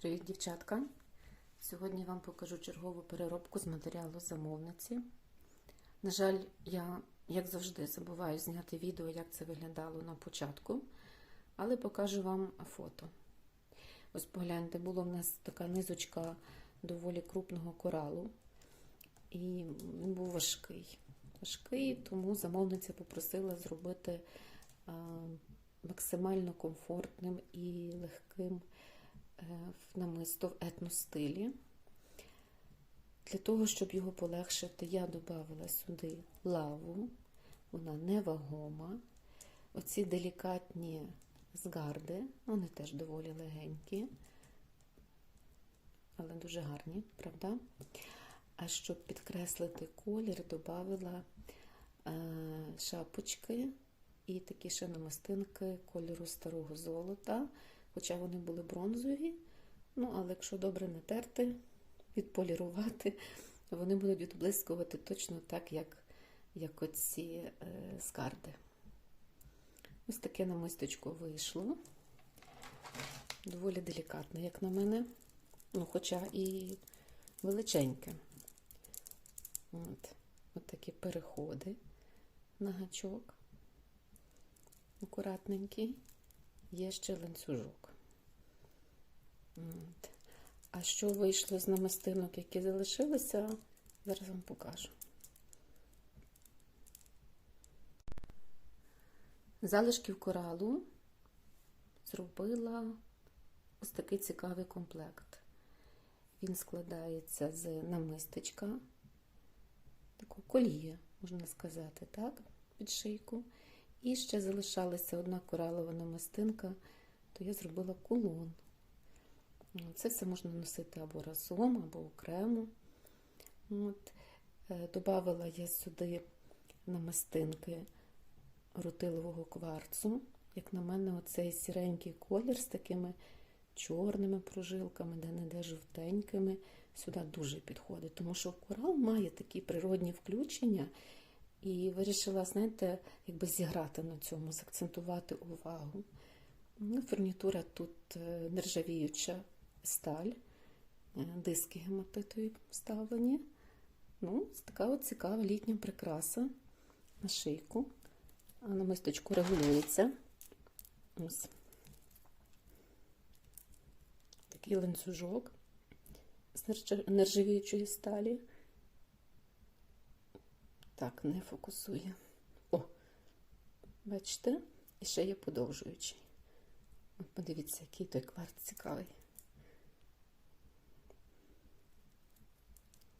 Привіт, дівчатка! Сьогодні вам покажу чергову переробку з матеріалу замовниці. На жаль, я, як завжди, забуваю зняти відео, як це виглядало на початку, але покажу вам фото. Ось погляньте, була в нас така низочка доволі крупного коралу, і він був важкий. Важкий, тому замовниця попросила зробити а, максимально комфортним і легким в намисто в етностилі. Для того, щоб його полегшити, я додавала сюди лаву, вона невагома. Оці делікатні згарди, вони теж доволі легенькі, але дуже гарні, правда? А щоб підкреслити колір, додавала шапочки і такі ще намистинки кольору старого золота хоча вони були бронзові. Ну, але якщо добре натерти, відполірувати, вони будуть відблискувати точно так, як як оці е, скарди. Ось таке намисточко вийшло. Доволі делікатне, як на мене, ну, хоча і величеньке. От, От такі переходи на гачок. Акуратненький є ще ланцюжок. От. А що вийшло з намистинок, які залишилися, зараз вам покажу. Залишків коралу зробила ось такий цікавий комплект. Він складається з намистечка, таку колію, можна сказати, так, під шийку. І ще залишалася одна коралова намистинка, то я зробила кулон. Це все можна носити або разом, або окремо. От. Добавила я сюди намистинки рутилового кварцу. Як на мене, оцей сіренький колір з такими чорними прожилками, де-не-де жовтенькими, сюди дуже підходить, тому що корал має такі природні включення. І вирішила, знаєте, якби зіграти на цьому, закцентувати увагу. Ну, Фурнітура тут нержавіюча сталь, диски гематитові вставлені. Ну, така от цікава літня прикраса на шийку. А на мисточку регулюється. Ось такий ланцюжок з нержавіючої сталі. Так, не фокусує. О, бачите? І ще є подовжуючий. От подивіться, який той кварт цікавий.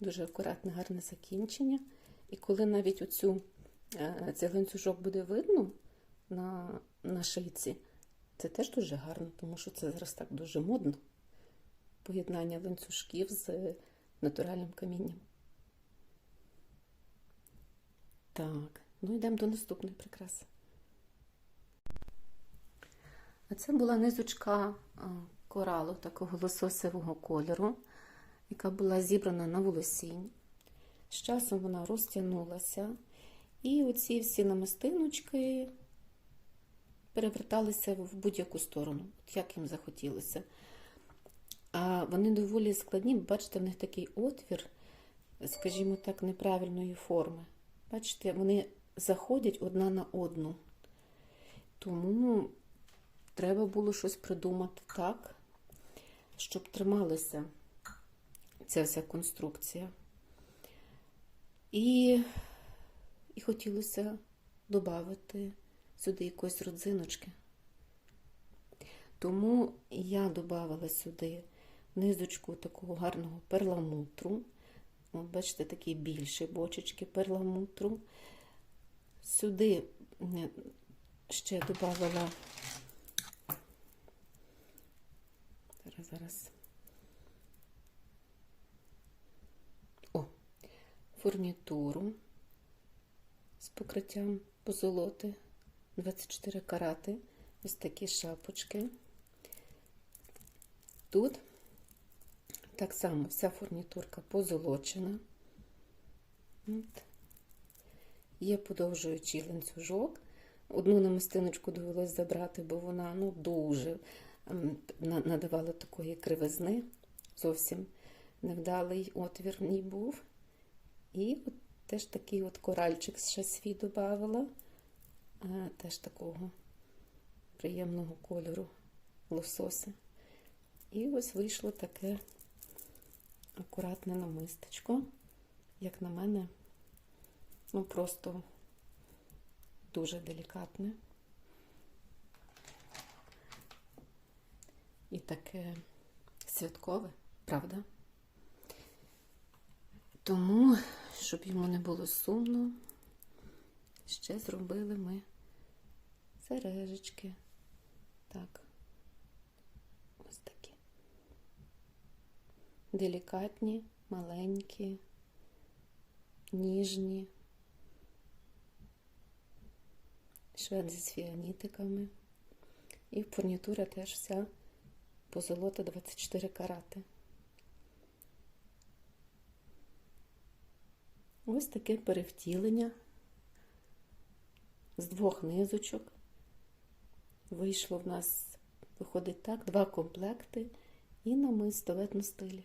Дуже акуратне, гарне закінчення. І коли навіть оцю, цей ланцюжок буде видно на, на шийці, це теж дуже гарно, тому що це зараз так дуже модно. Поєднання ланцюжків з натуральним камінням. Так, ну йдемо до наступної прикраси. А це була низочка коралу такого лососевого кольору, яка була зібрана на волосінь. З часом вона розтягнулася, і оці всі намистиночки переверталися в будь-яку сторону, як їм захотілося. А вони доволі складні, бачите, в них такий отвір, скажімо так, неправильної форми. Бачите, вони заходять одна на одну. Тому треба було щось придумати так, щоб трималася ця вся конструкція. І і хотілося додати сюди якоїсь родзиночки. Тому я додавала сюди низочку такого гарного перламутру. От, бачите, такі більші бочечки перламутру. Сюди ще додавала зараз, зараз. О, фурнітуру з покриттям позолоти 24 карати. Ось такі шапочки. Тут так само вся фурнітурка позолочена. От. Є подовжуючий ланцюжок. Одну намистиночку довелось забрати, бо вона ну, дуже надавала такої кривизни. Зовсім невдалий отвір в ній був. І от теж такий от коральчик ще свій додавала. Е, Теж такого приємного кольору лосося. І ось вийшло таке акуратне намистечко. Як на мене, ну просто дуже делікатне. І таке святкове, правда? Тому, щоб йому не було сумно, ще зробили ми сережечки. Так. Ось такі. Делікатні, маленькі, ніжні. Швед зі фіанітиками. І фурнітура теж вся позолота 24 карати. Ось таке перевтілення з двох низочок. Вийшло в нас, виходить так, два комплекти і намисто в етностилі.